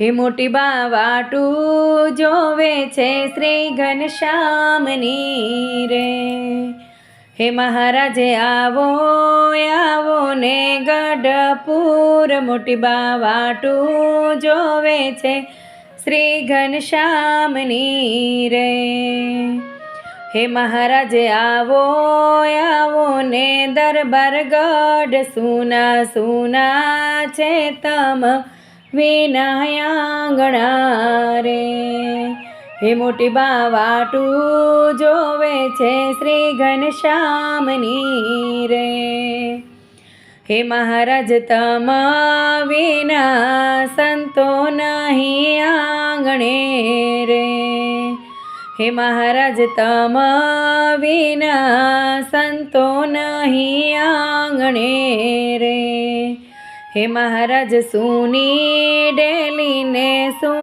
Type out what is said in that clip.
હે મોટી બા જોવે છે શ્રી ઘનશ્યામની રે. હે મહારાજે, આવો આવો ને ગઢપુર. મોટી બા જોવે છે શ્રી ઘનશ્યામની રે. હે મહારાજે, આવો આવો ને દરબાર ગઢ. સુના સુના છે તમ વિનાયાંગણા રે હે મોટી બા વાટું જોવે છે શ્રી ઘનશ્યામની રે. હે મહારાજ તમ વિના સંતો નહીં આંગણે રે. હે મહારાજ તમ વિના સંતો નહીં આંગણે રે. હે મહારાજ સુની ડેલીને સુ